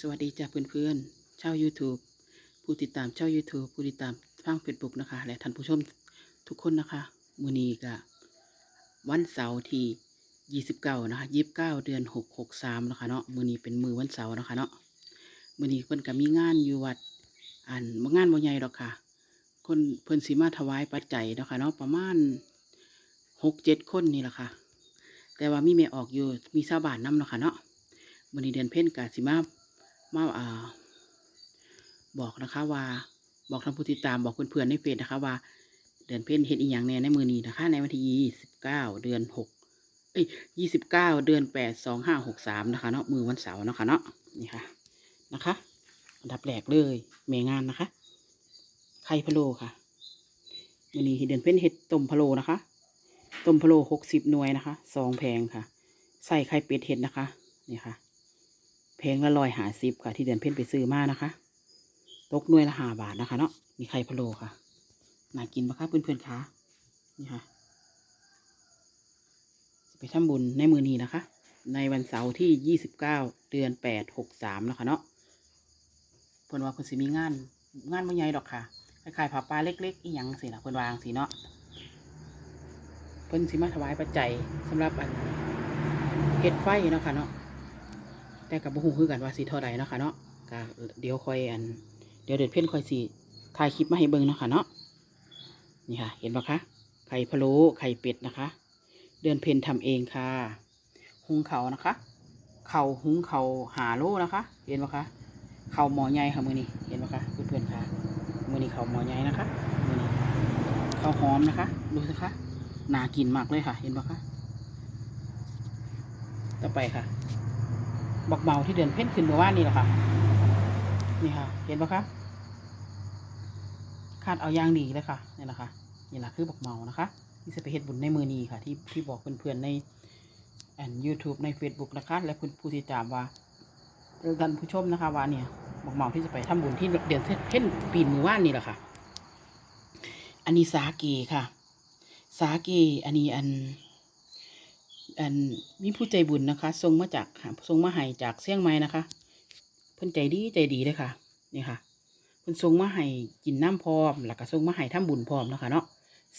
สวัสดีจ้าเพื่อนๆชา YouTube ผู้ติดตามเช่า YouTube ผู้ติดตามทางเฟซบุ๊กนะคะ และท่านผู้ชมทุกคนนะคะมือนีก็วันเสาร์ที่29นะคะ29เดือน6 63นะคะเนาะมือนีเป็นมือวันเสาร์นะคะเนาะมือนีเพิ่นก็มีงานอยู่วัดอันงานบ่ใหญ่ดอกค่ะ คนเพิ่นสิมาถวายปัจจัยนะค่ะเนาะประมาณ6-7คนนี่แหละค่ะ แต่ว่ามีแม่ออกอยู่มีชาวบ้านนำเนาะค่ะเนาะมือนีเดือนเพ็ญกาสิมา มาอ่าบอกนะคะว่า บอกทางผู้ติดตามบอกเพื่อนๆในเฟซนะคะ ว่า เดือนเพ็ญเฮ็ดอีหยังแน่ในมือนี้นะคะ ในวันที่ยี่สิบเก้าเดือนหกเอ้ยยี่สิบเก้าเดือนแปดสองห้าหกสามนะคะเนาะมือวันเสาร์นะคะเนาะนี่ค่ะนะคะอันดับแรกเลยเมงานนะคะ ไข่พะโลค่ะมือนี้เดือนเพ็ญเฮ็ดต้มพะโลนะคะต้มพะโลหกสิบหน่วยนะคะสองแพงค่ะ ใส่ไข่เป็ดเห็ดนะคะ นี่ค่ะ พงละร้อยหาสิบค่ะ ที่เดือนเพ่นไปซื้อมานะคะ ตกหน่วยละหาบาทนะคะเนาะมีไข่พะโลค่ะน่ากินปะคะเพื่อนๆคะนี่ค่ะไปทำบุญในมือนี้นะคะ ในวันเสาร์ที่ยี่สิบเก้าเดือนแปดหกสามแล้วค่ะเนาะเพื่อนว่าเพื่อนสิมีงาน งานไม่ใหญ่ดอกค่ะคล้ายๆผ้าป่าเล็ก ๆ อีหยังสินะเพื่อนวางสิเนาะเพื่อนสิมาถวายปัจจัยสำหรับอันเฮ็ดไฟเนาะค่ะเนาะ แต่กับบุหูคือกันว่าสีเท่าใดเนาะค่ะเนาะก็เดี๋ยวคอยอัน เดี๋ยวเดือนเพ่นคอยสีถ่ายคลิปมาให้เบิ่งเนาะค่ะเนาะนี่ค่ะ เห็นปะคะไข่พะโล้ไข่เป็ดนะคะ เดือนเพ็ญทำเองค่ะ หุงเขานะคะ เข่าหุงเขาหาโลนะคะ เห็นปะคะเข่าหมอใหญ่ค่ะมือนี้เห็นปะคะเพื่อนๆค่ะมือนี้เข่าหมอใหญ่นะคะมือนี้ข้าหอมนะคะดูสิคะน่ากินมากเลยค่ะ เห็นปะคะต่อไปค่ะ บักเมาที่เดือนเพ่นขึ้นเมื่อวานนี่แหละค่ะนี่ค่ะ เห็นปะคะคาดเอายางดีเลยค่ะนี่แหละค่ะนี่แหละคือบักเมานะคะที่จะไปเฮ็ดบุญในมือนี้ค่ะ ที่ที่บอกเพื่อนๆในแอนยูทูบใน Facebook นะคะ และผู้ติดตามว่าท่านผู้ชมนะคะว่าเนี่ยบักเมาที่จะไปทำบุญที่เดือนเพ่นปีนมือว่านนี่แหละค่ะ อันนี้สาเกค่ะ สาเกอันนี้อัน อันมีผู้ใจบุญนะคะส่งมาจากส่งมาให้จากเซี่ยงไม้นะคะ เพิ่นใจดีใจดีเลยค่ะ นี่ค่ะเพิ่นส่งมาให้กินน้ำพร้อม แล้วก็ส่งมาให้ทำบุญพร้อมนะคะเนาะ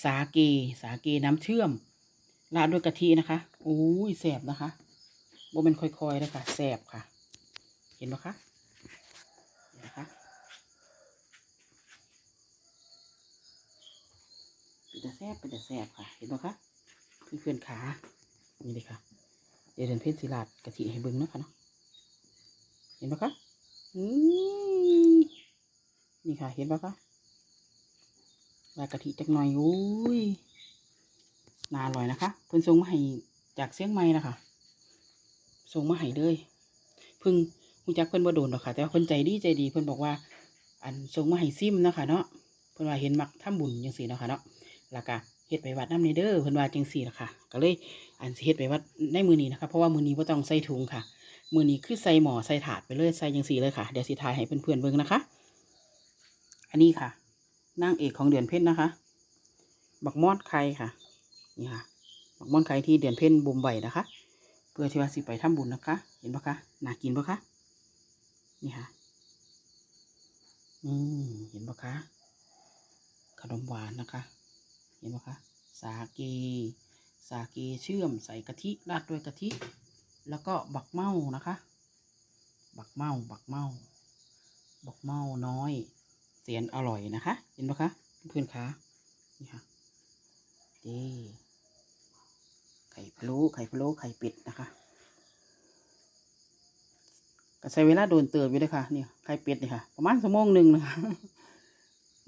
สาเก สาเกน้ำเชื่อมราดด้วยกะทินะคะโอ้ยแสบนะคะบ่เป็นค่อยๆนะคะแสบค่ะ เห็นปะคะเห็นะคะเป็นแต่แสบเป็นแต่แสบค่ะ เห็นปะคะเพื่อนๆขา นี่เลยค่ะเดี๋ยวเดินเพชรศิลาดกะทิให้เบิ้งเนาะค่ะเนาะเห็นปะคะนี่นี่ค่ะ เห็นปะคะลากะทิจักหน่อยอุ้ยน่าอร่อยนะคะเพิ่นส่งมาให้จากเสียงใหม่นะคะส่งมาให้เลยเพิ่งคุณจักเพิ่นบ่โดนหรอกค่ะ แต่ว่าเพิ่นใจดีใจดีเพิ่นบอกว่า อันส่งมาให้ซิมนะคะเนาะเพิ่นว่าเห็นมักทำบุญจังซี่เนาะค่ะเนาะแล้วก็เฮ็ดไปวัดน้ำในเด้อเพิ่นว่าจังซี่ล่ะค่ะ ก็เลย อันสิเฮ็ดไปวัดในมือนี้นะคะเพราะว่ามือนี้บ่ต้องใส่ถุงค่ะ มือนี้คือใส่หมอใส่ถาดไปเลยใส่ยังสีเลยค่ะเดี๋ยวสิทายให้เพื่อนๆเบิ่งนะคะ อันนี้ค่ะนางเอกของเดือนเพ็ญนะคะ บักมอดไข่ค่ะนี่ค่ะบักมอดไข่ที่เดือนเพ็ญบุมใบนะคะ เพื่อที่ว่าสิไปทำบุญนะคะ เห็นปะคะน่ากินปะคะนี่ค่ะอืมเห็นปะคะขนมหวานนะคะ เห็นปะคะสาเก สาเกเชื่อมใส่กะทิราดด้วยกะทิ แล้วก็บักเมานะคะ บักเมาบักเมาบักเมาน้อยเสียนอร่อยนะคะ เห็นปะคะเพื่อนคะนี่ค่ะเด้ไข่พะโล้ไข่พะโล้ไข่เป็ดนะคะก็ใช้เวลาโดนเติบอยู่เลยค่ะเนี่ยไข่เป็ดเนี่ยค่ะ ประมาณชั่วโมงหนึ่งนะคะ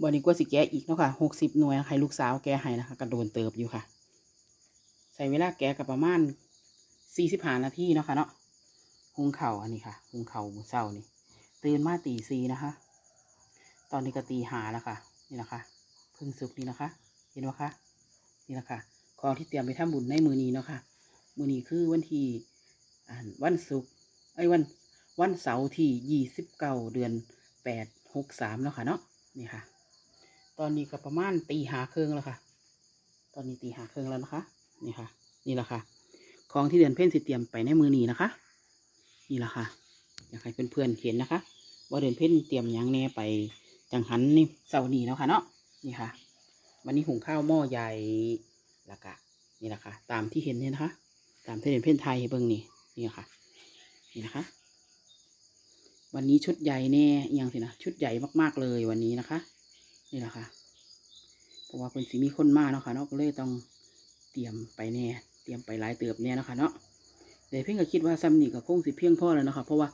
วันนี้กว่าสิแกะอีกเนาะค่ะหกสิบหน่วยให้ลูกสาวแกะให้นะคะก็โดนเติบอยู่ค่ะ ใส่เวลาแกะกับประมาณสี่สิบห้านาทีเนาะค่ะเนาะหุงเข่าอันนี้ค่ะหุงเข่าวมื้อเช้านี่ตื่นมาตีสี่นะคะ ตอนนี้ก็ตีหาแล้วค่ะ นี่นะคะพิ่งสุกนี่นะคะ เห็นไหมคะนี่นะคะของที่เตรียมไปทำบุญในมือนี้เนาะค่ะ มือนี้คือวันที่อ่าวันศุกร์ไอ้วันวันเสาร์ที่ยี่สิบเก้าเดือนแปดหกสามแล้วค่ะเนาะนี่ค่ะ ตอนนี้ก็ประมาณตีหาเครื่องแล้วค่ะ ตอนนี้ตีหาเครื่องแล้วนะคะ นี่ค่ะ นี่แหละค่ะ ของที่เดือนเพ่นสิเตรียมไปในมือนี้นะคะ นี่แหละค่ะ อยากให้เพื่อนๆเห็นนะคะ ว่าเดินเพ่นเตรียมยังแน่ไปจังหันนี่เสาร์นี้เนาะค่ะเนาะ นี่ค่ะ วันนี้หุงข้าวหม้อใหญ่ล้วก็นี่แหละค่ะ ตามที่เห็นเนี่ยนะคะ ตามที่เดินเพ่นไทยเบิ่งนี่ นี่ค่ะ นี่นะคะ วันนี้ชุดใหญ่แน่ยังสินะ ชุดใหญ่มากๆเลยวันนี้นะคะ นี่แหละค่ะ เพราะว่าเป็นสีมีคนมากเนาะค่ะเนาะก็เลยต้อง เตรียมไปแน่ เตรียมไปหลายเติบแน่นะค่ะเนาะเดี๋ยวเพ่งก็คิดว่าซ้ำนี่ก็คงสิเพียงพอแล้วนะคะเพราะว่า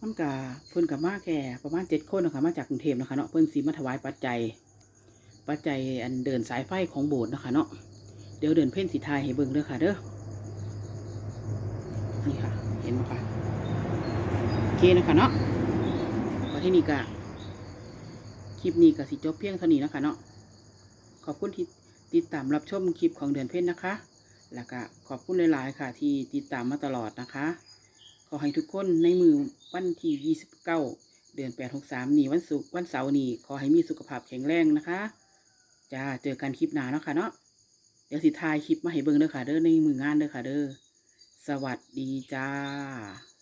มันกะเพิ่นกับมาแค่ประมาณเจ็ดคนนะคะมาจากกรุงเทพนะคะเนาะเพิ่นสีมาถวายปัจจัย ปัจจัยอันเดินสายไฟของโบสถ์นะคะเนาะเดี๋ยวเดินเพ่นสีทายให้เบิ่งเด้อค่ะเด้อนี่ค่ะ เห็นไหมคะโอเคนะคะเนาะพอที่นี่ก็คลิปนี้ก็สิจบเพียงเท่านี้นะคะเนาะขอบคุณที่ ติดตามรับชมคลิปของเดือนเพ่นนะคะ แล้วก็ขอบคุณหลาย ๆ ค่ะ ที่ติดตามมาตลอดนะคะ ขอให้ทุกคนในมือวันที่29 เดือน 8 6 3 นี่วันศุกร์วันเสาร์นี่ขอให้มีสุขภาพแข็งแรงนะคะจ้าเจอกันคลิปหน้าเนาะค่ะเนาะเดี๋ยวสิทายคลิปมาให้เบิ่งเด้อค่ะเด้อในมืองานเด้อค่ะเด้อสวัสดีจ้า